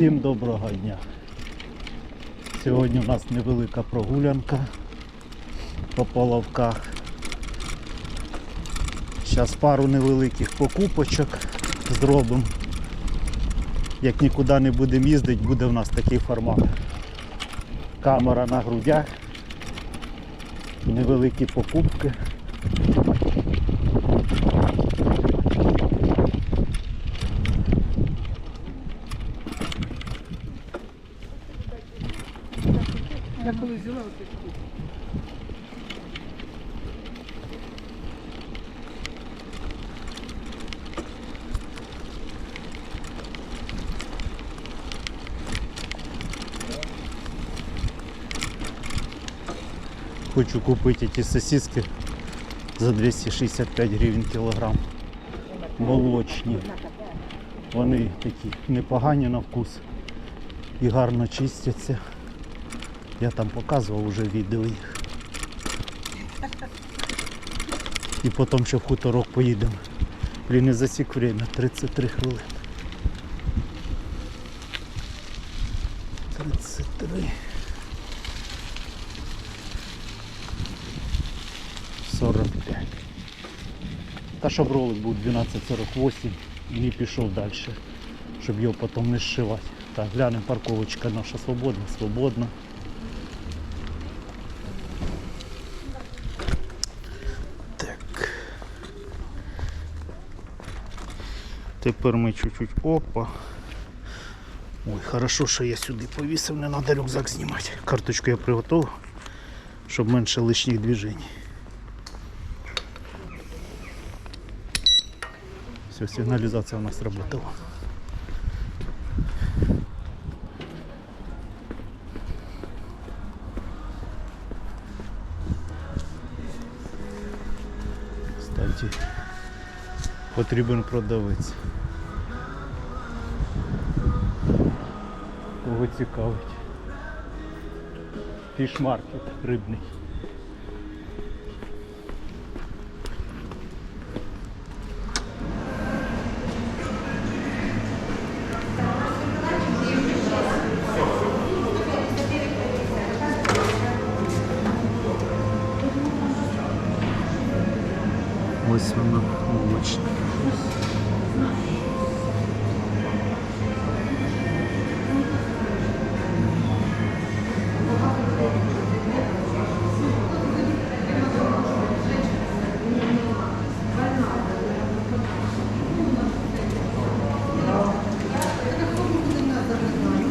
Всім доброго дня. Сьогодні у нас невелика прогулянка по половках. Зараз пару невеликих покупочок зробимо. Як нікуди не будемо їздити, буде в нас такий формат. Камера на грудях, невеликі покупки. Коли взяла от таку. Хочу купити ті сосиски за 265 гривень кілограм. Молочні. Вони такі непогані на вкус і гарно чистяться. Я там показував уже відео їх. І потім ще в хуторок поїдемо. Блін, не засік время, 33 хвилини. 33. Сорок п'ять. Та щоб ролик був 12.48 і не пішов далі, щоб його потім не зшивати. Так, глянемо, парковочка наша свободна, свободна. Тепер ми чуть-чуть опа. Ой, хорошо, що я сюди повісив, не треба рюкзак знімати. Карточку я приготував, щоб менше лишніх движень. Все, сигнализация у нас работала. Кстати, потрібен продавець. Цікавить. Фішмаркет рибний.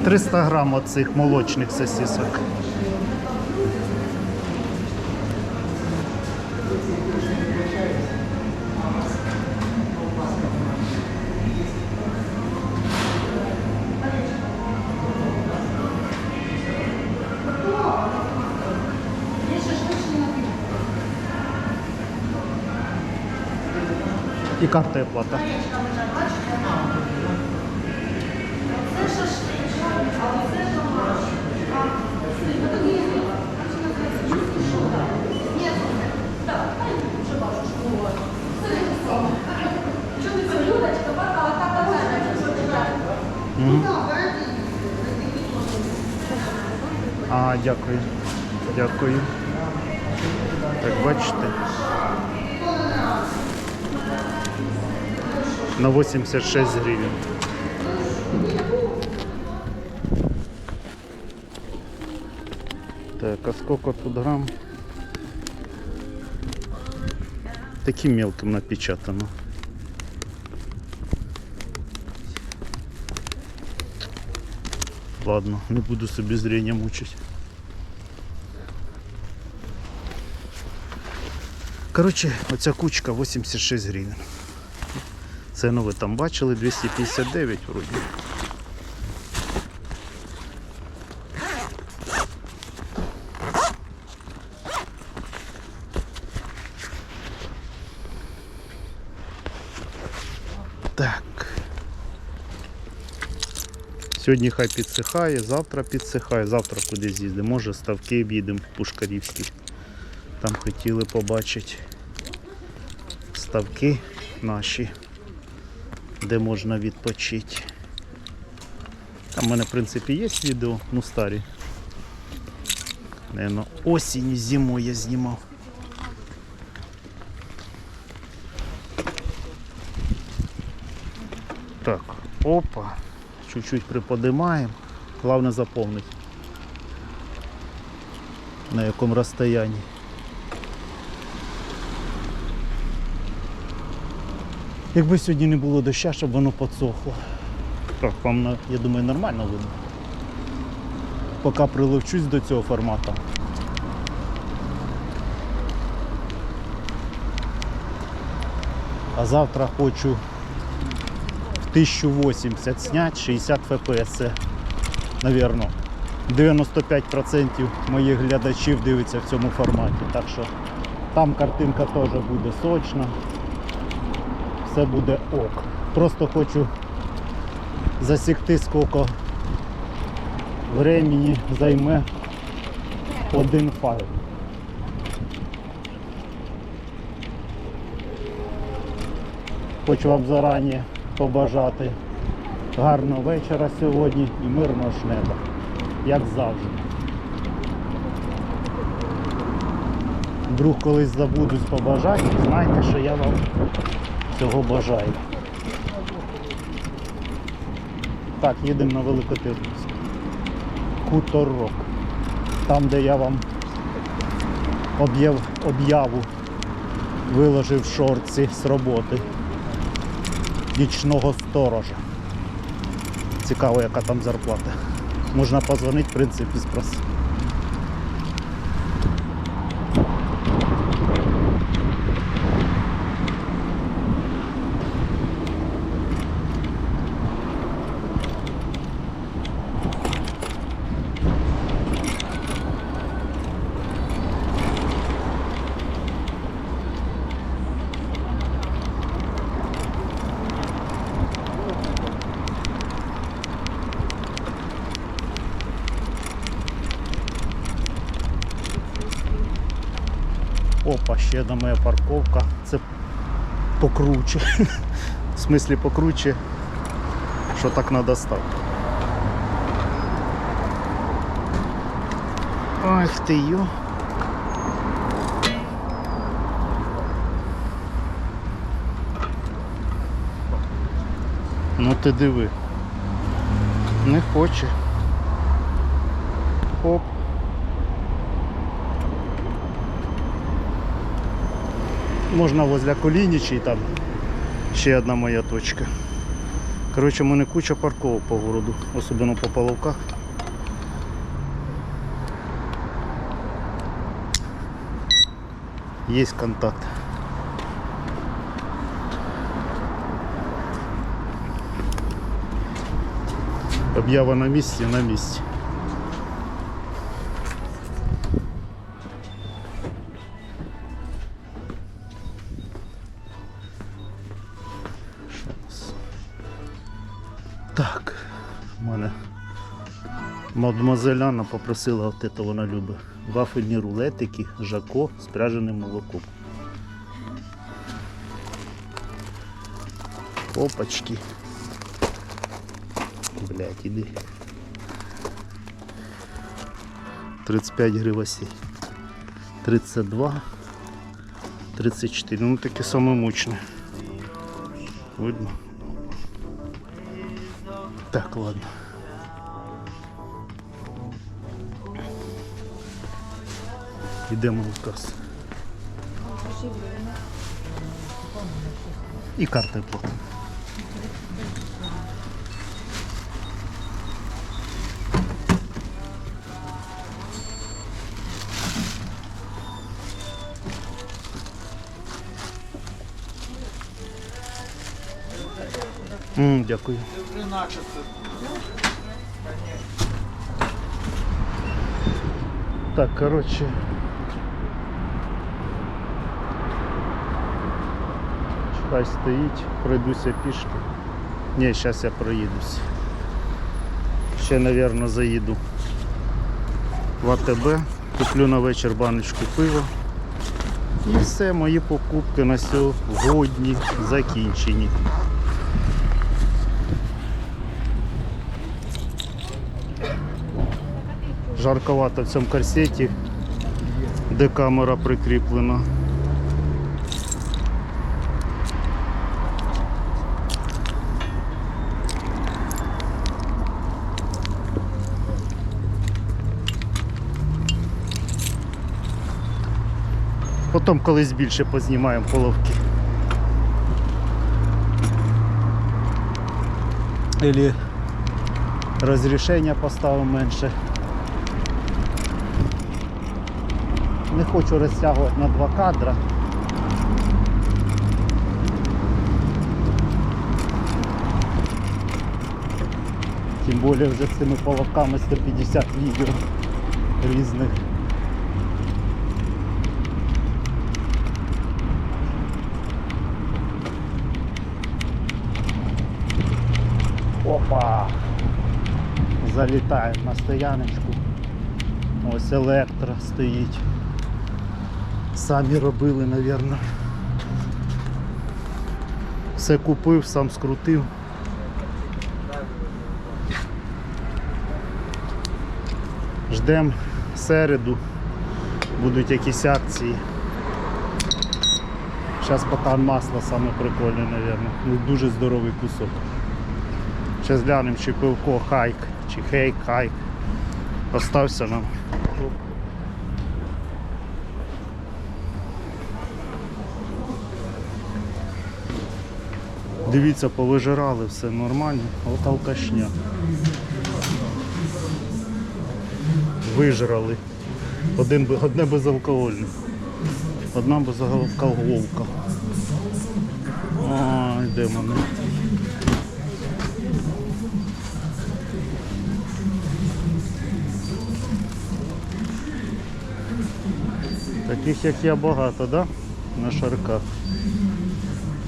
300 грам оцих молочних сосисок. І картою плата. Дякую. Дякую. Так, бачите. На 86 гривень. Так, а сколько тут грамм? Таким мелким напечатано. Ладно, не буду собі зрення мучить. Коротше, оця кучка 86 гривень. Ціну ви там бачили 259 вроді. Так. Сьогодні хай підсихає, завтра підсихає, завтра кудись їздимо. Може ставки об'їдемо в Пушкарівський. Там хотіли побачити ставки наші, де можна відпочити. Там в мене, в принципі, є відео, ну старі. Наверно, осінь, зимою я знімав. Так, опа. Чуть-чуть приподнимаем. Главное заповнити. На якому розстоянні. Якби сьогодні не було дощу, щоб воно підсохло. Так, вам, я думаю, нормально видно. Поки приловчусь до цього формату. А завтра хочу в 1080 снять 60 FPS. Це, Навірно, 95% моїх глядачів дивиться в цьому форматі. Так що там картинка теж буде сочна. Все буде ок. Просто хочу засікти, скільки времени займе один файл. Хочу вам зарані побажати гарного вечора сьогодні і мирного ж неба, як завжди. Вдруг колись забудусь побажати, знайте, що я вам цього бажаю. Так, їдемо на Великотирківськ. Хуторок. Там, де я вам об'яв- об'яву виложив шорці з роботи нічного сторожа. Цікаво, яка там зарплата. Можна позвонити, в принципі, спросити. Опа, ще одна моя парковка. Це покруче. В смислі покруче, що так треба стати. Ах ти йо. Ну ти диви. Не хоче. Оп. Можна возле Колінічі там ще одна моя точка. Коротше, в мене куча парковок по городу, особливо по половках. Є контакт. Об'ява на місці, на місці. Так, в мене мадемуазель Анна попросила от это вона любить. Вафельні рулетики, жако з пряженим молоком. Опачки. Блять, іди. 35 гривасей. 32. 34. Ну таке саме мощне. Видно? Так, ладно. Йдемо в касу. І карта платимо. М, дякую. Так, короче. Хай стоїть, пройдуся пішки. Ні, зараз я проїдусь. Ще, мабуть, заїду в АТБ, куплю на вечір баночку пива. І все, мої покупки на сьогодні закінчені. Жарковато в цьому корсеті, де камера прикріплена. Потім колись більше познімаємо половки. Или розрішення поставимо менше. Не хочу розтягувати на два кадра. Тим більше вже з цими половками 150 відео різних. Опа! Залітаємо на стояночку. Ось електро стоїть. Самі робили, мабуть. Все купив, сам скрутив. Ждемо середу. Будуть якісь акції. Зараз поки масло саме прикольне, мабуть. Ну, дуже здоровий кусок. Зараз глянемо, чи пивко хайк, чи хейк хайк. Остався нам. Дивіться, повижирали, все нормально. От алкашня. Вижрали. Один, одне безалкогольне. Одна безалкоголка. Ой, де вони? Таких як я багато, да? На шарках.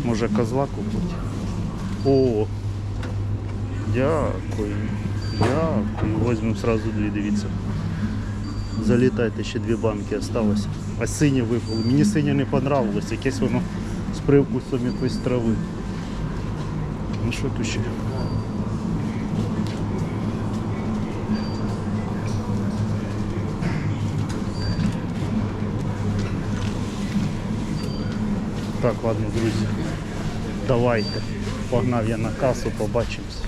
Може козла купити. О! Дякую. Дякую. Возьмемо сразу дві, дивіться. Залітайте, ще дві банки осталось. А синє випало. Мені синє не понравилось, якесь воно з привкусом якоїсь трави. Ну що тут ще? Так, ладно, друзі. Давайте. Погнав я на касу, побачимось.